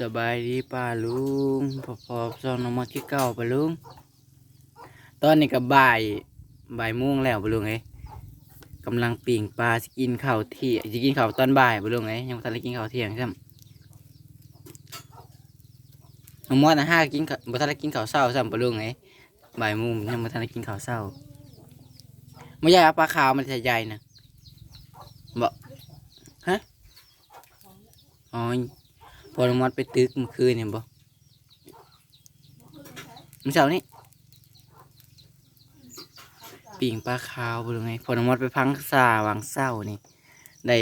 สบายดีป้าลุงพอพอๆซองน้องมาที่เก่าป้าลุง ตอนนี้ก็บ่ายบ่ายโมงแล้วป้าลุงเอ้ยกำลังปิ่งปลาสกินข้าวเที่ยงสกินข้าวตอนบ่ายป้าลุงเอ้ยยังบ่ทันได้กินข้าวเที่ยงใช่ไหมน้องมอดนะห้ากินข้าวบ่ทันได้กินข้าวเช้าซ้ำป้าลุงเอ้ยบ่ายโมงยังบ่ทันได้กินข้าวเช้าไม่ใหญ่ปลาขาวมันจะใหญ่นะบ่ฮะอ๋อ อนมอดไปตึกเมื่อคืนเนี่ยบ่มื่อเช้านี้ปิ่งปลาขาวบ่รู้ไงพอนมอดไปพังซาวางเศร้านี่ได้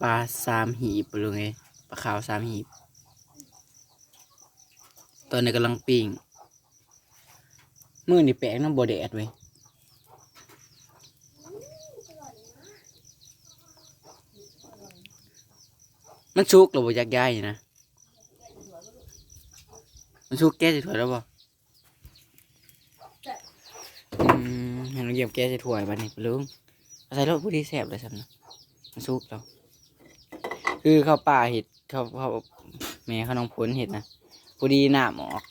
ปลาสามหีบบ่รู้ไงปลาขาวสามหีบ ตอนนี้กำลังปิ่งมือนี่แปลกน้ำบ่แดดเว้มันชุกหรือบ่อยากย้ายนะ มันสู้แก้ใส่ถ้วยแล้วบ่อืมเห็นเราเหยียบแก้ใส่ถ้วยบัดนี้ปะลุงเอาใส่รถผู้ที่แสบเลยสันนะมันสุกแล้วคือเขาป่าเห็ดเขาเขาแม่เขาน้องพ้นเห็ดนะพอดีน้ำออก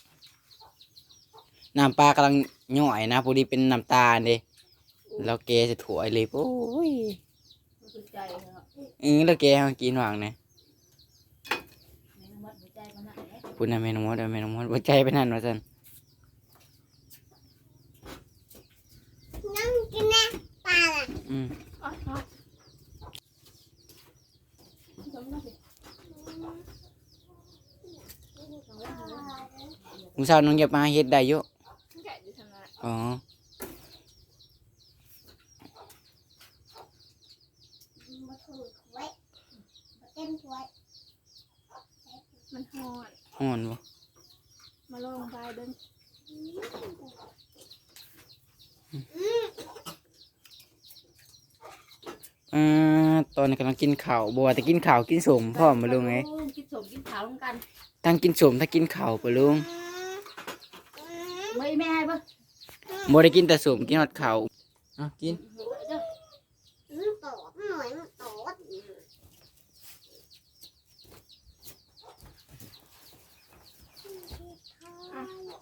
น้ำปลากำลังย่อยนะพอดีเป็นน้ำตาลเด้เราแกใส่ถ้วยเลยโอ้ยหัวใจเนาะเออแล้วแกให้มันกินหวางเนี่ย แม่นมัดหัวใจมัน น่ะเอ๊ะพูดนะแม่น้องมดแม่น้องมดหัวใจไปนั่นว่าสันน้องกินนะปลาล่ะอืมอ๋ออ๋อจำได้สิมึงสาวน้องเหยียบมาเฮ็ดได้เยอะแกะอยู่ทางนั้นอ๋อมาถูกไว้เต็มถ้วยมันหอน ห่อนบ่มาลองไปเดินอ่าตอนนี้กำลังกินข้าวบัวแต่กินข้าวกินสมพ่อมาลุงไงกินสมกินขาวลงกันทั้งกินสมทั้งกินข้าวปะลุงไม่แม่ให้ปะบัได้กินแต่สมกินฮอดข้าวอะกินมันตอดหน่อยมันตอด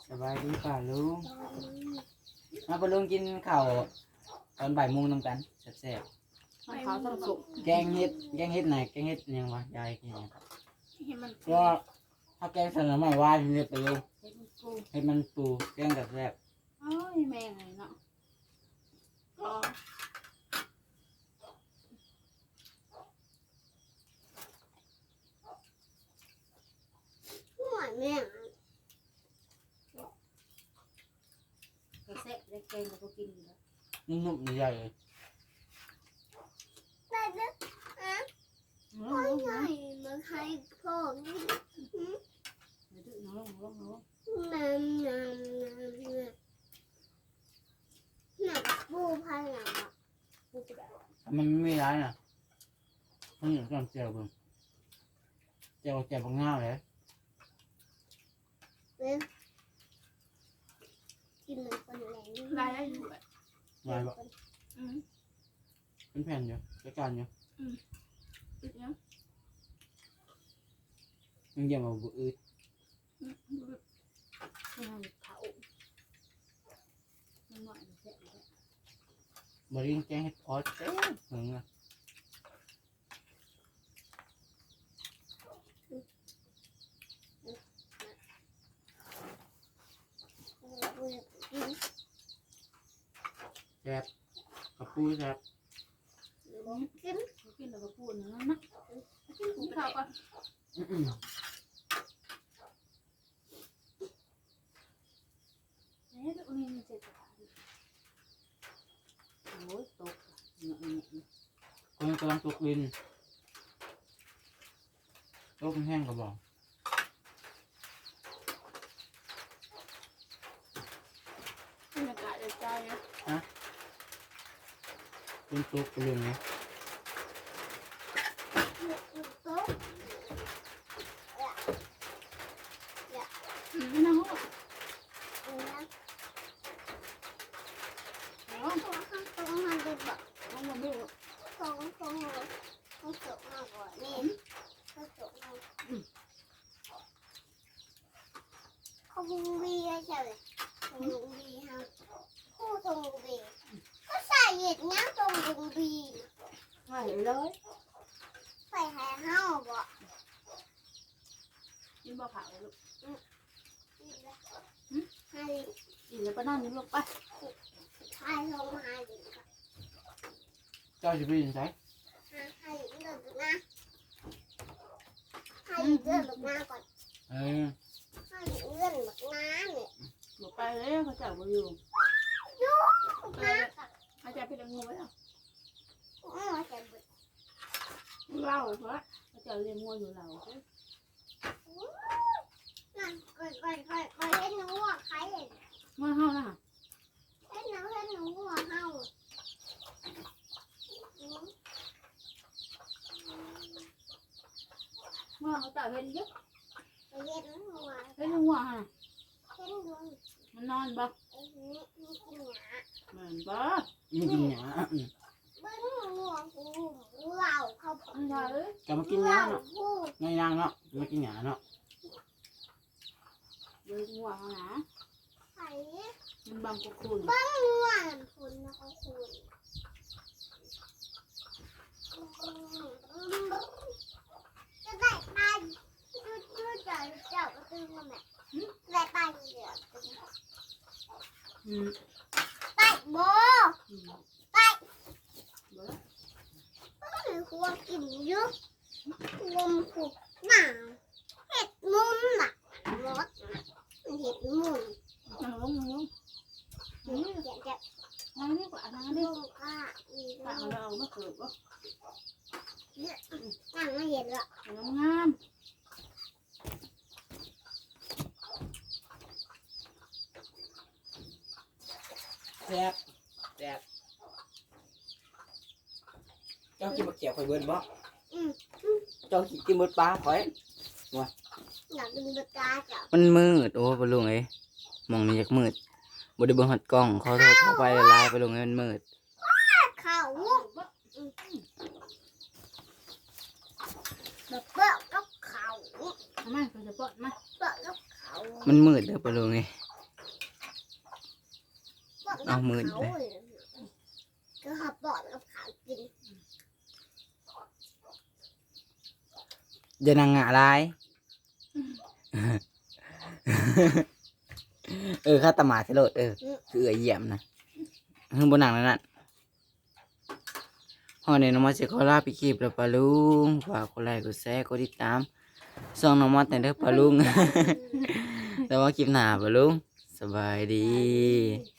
สบายดีป่าลุงมาปะลุงกินข้าวตอนบ่ายโมงนำกันแซ่บขาวต้องสุกๆแกงเฮ็ดแกงเฮ็ดไหนแกงเฮ็ดหยังวะยายกินหยังให้มันก็ถ้าแกงใส่หน่อไม้ว่าเฮ็ดไปลุงเห็นกูเฮ็ดมันปูแกงกับแซ่บโอ้ยแม่ไงเนาะก็หน่อยแม่ กระเซ็ ได้เกงแล้วก็กินอยู่แล้วนุ่มๆใหญ่เลยได้เด้ออะน้โอ้อยงใหญ่มันให้พ่อกินน้องน้องน้องน้ำน้ำน้ำน้ำหนักปูพันหนักอะกูจะแบบมันไม่ร้ายน่ะมันอยู่กับเจียวเบิ่งเจียวเจียวบางง่าเลย เป็น กินเหมือนคนแรงได้ได้อยู่แบบลายบ่อืมเป็นแผ่นอยู่จัดการอยู่ติดเนาะมันเยี่ยมเอาบุอืดอืมอืมเขามันหน่อยมันเซ็เลยบริงแกงเห็ดพอดเต้เหมือนกันกินแซ่บกระปูแซ่บกินเขากินแล้วก็พูดอย่างนั้นนะกินข้าวก่อนอื้อหือเอ๊ะตรงนี้มันเจ็บโอ้ยตกเนาะเนี่ยคนกำลังตกดินตกแห้งก็บอกบรรยากาศใจนะเป็นตกไปเลยไงโต๊ะ อืมไม่น่าหัวนะอ๋อตัวข้างตรงมันจะบอกต้องมาดูตรงตรงตรงตกมากกว่านี่ตกมากลุงบีใช่ไหมทงลุงบีฮะคู่ทงลุงบี ห็ดน้ำทงลุงบีไม่เห็นเลยใส่ให้เฮาบ่กินบ่เผาลูกให้กินแล้วก็นั่งนี่ลูกไปให้ลงมาดิก่อนเจ้าจะไปยังไงให้ให้เดินลูกนะให้เดินลูกนะก่อนเออให้เดินลูกนะเนี่ยบอกไปเลยเขาจะมาอยู่ลูกนะก่ อนเขาจะไปดังงูไว้แล้วอือใส่เบิดเล่าเพราะเขาจะเลี้ยงงูอยู่เรานั่นก่อนก่อนก่อนก่อนเห็นหนูว่าใครเห็นเมื่อเฮานะเห็นหนูเห็นหนูว่าเฮาเมื่อเขาจะเห็นเยอะไปเห็นหนูว่าเห็นงูฮะเห็นหนูมันนอนบ่ ไอ้นี่นี่กินหยาเหมือนบ่มันกินหยาอืมเบิ้งหัวกูเหล่าเขามันว่าเอ้ยก็มากินหยาเหล่าเนาะพูดง่ายนางเนาะมากินหยาเนาะเลี้ยงงูเขานะไข่มันบังกุคุณเบิ้งหัวคุณนะเขาคุณจะ ไปจุดจุดเจ้าเจ้าก็ตื่นมาแม่ไปมไปโบอืมไปบ่หัวกินเยอะลมผูกหนาวเห็ดมุมน่ะรถเห็ดมุมนั่งลงนั่งลงนี่จะจะนั่งนี่กว่านั่งนี่ลงอะอีกปากเราเอามาเกิดบ่นั่งไม่เห็นละงามงาม แซ่บแซ่บเจ้ากินบักเขียวข่อยเบิ้ลบ่อืมเจ้ากินหมดปลาข่อยอยากดึงปากกาจับมันมืด โอ้ปลุงเอ้ยมองนี่อยากมืดบ่ได้เบิ่งหัดกล้องขอโทษเข้าไปละลายปลุงเอ้ยมันมืด เขาบ่แบบเปิดกับเขาทำไมเขาจะปลดมาเปิดกับเขามันมืดเด้อปลุงเอ้ย เปิดกับเอามือเขาเลยก็เขาเปิดกับเขากินอย่านั่งงะลาย เออข้าตะหมาสิโลดเออคือเอือเหยี่ยมนะเพิ่งบนหนังนั่นน่ะพอในน้องมอสจะขอลาไปคลิปแล้วปะลุงฝากกดไลค์กดแชร์กดติดตามส่องน้องมอสแต่เด้อปะลุงแต่ว่าคลิปหน้าปะลุงสบายดีดี